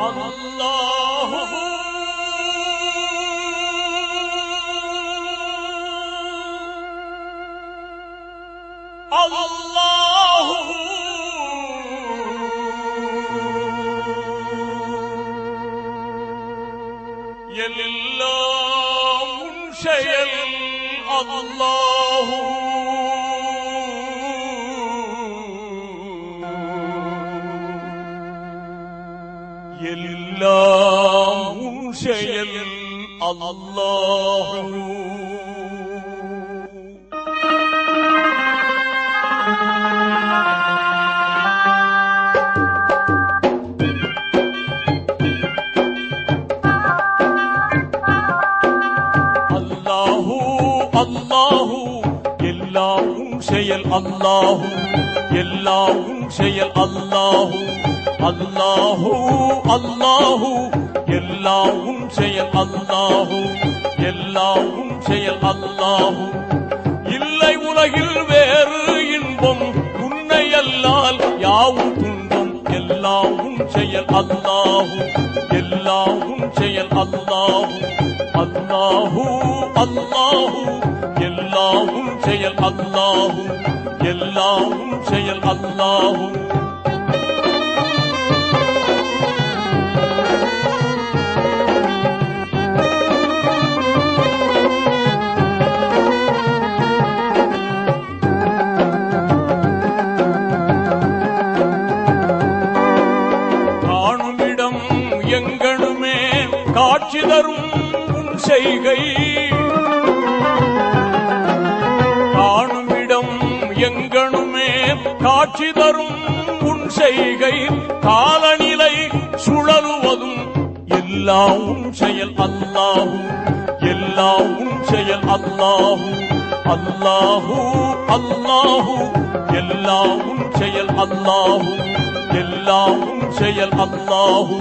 அல்லாஹு அல்லாஹு எல்லாம் உன் செயல் அல்லாஹு எல்லாம் உன் செயல் அல்லாஹு அல்லாஹூ அல்லாஹூ எல்லாவும் செயல் அல்லாஹூ அல்லாஹூ அல்லாஹூ. எல்லாவும் செயல் அல்லாஹூ எல்லாவும் செயல் அல்லாஹூ. இல்லை உலகில் வேறு இன்பம் உன்னை அல்லால் யாவும் துன்பம். எல்லாவும் செயல் அல்லாஹூ எல்லாவும் செயல் அல்லாஹூ. அல்லாஹூ அல்லாஹூ. எல்லாவும் செயல் அல்லாஹூ. எல்லாவும் செயல் அல்லாவும் காணுமிடம் எங்கனுமே காட்சி தரும் உன் செய்கை. காட்சி தரும் உன் செய்கை காலநிலை சுழலுவதும் எல்லா உன் செயல் அல்லாஹூ உன் செயல் அல்லாஹூ அல்லாஹூ. அல்லாஹூ உன் செயல் அல்லாஹூ உன் செயல் அல்லாஹூ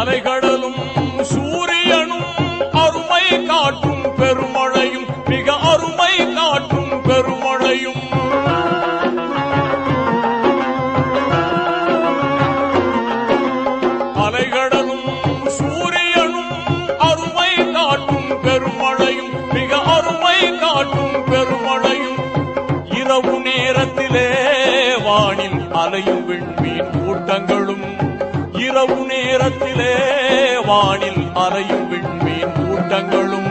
அலைகடலும் சூரியனும் அருமை காட்டும் பெருமழையும் மிக அருமை காட்டும் பெருமழையும். அலைகடலும் சூரியனும் அருமை காட்டும் பெருமழையும் மிக அருமை காட்டும் பெருமழையும். இரவு நேரத்திலே வானில் அலையும் விண்மீன் கூட்டங்கள் இரவு நேரத்திலே வானில் அறையும் விண்மீன் கூட்டங்களும்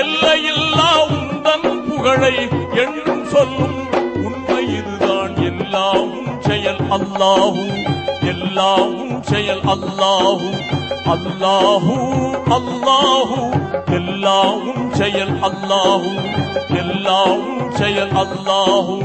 எல்லையில்லா உந்தன் புகழை என்றும் சொல்லும். உண்மை இதுதான் எல்லாவும் செயல் அல்லாஹூ எல்லாவும் செயல் அல்லாஹூ அல்லாஹூ அல்லாஹூ எல்லாவும் செயல் அல்லாஹூ எல்லாவும் செயல் அல்லாஹூ.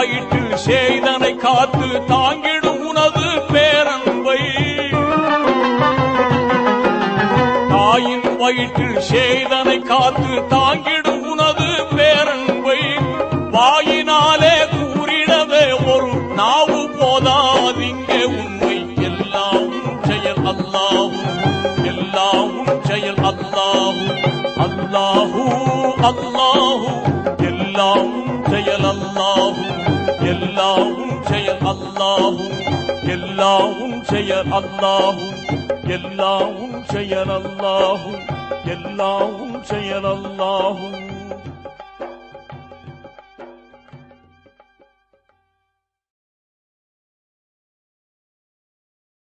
வயிற்றில் செய்தனை காத்து தாங்கிடும் உனது பேரன்பை. தாயின் வயிற்றில் செய்தனை காத்து தாங்கிடும் உனது பேரன்பை. வாயினாலே கூறிடவே ஒரு நாவு போதாதிங்க உண்மை. எல்லாம் செயல் அல்லாவும் எல்லாம் செயல் அல்லாவும். அல்லாஹூ அல்லாஹூ. எல்லாவும் செயல் அல்லாஹூ எல்லாவும் செயல் அல்லாஹூ எல்லாவும் செயல் அல்லாஹூ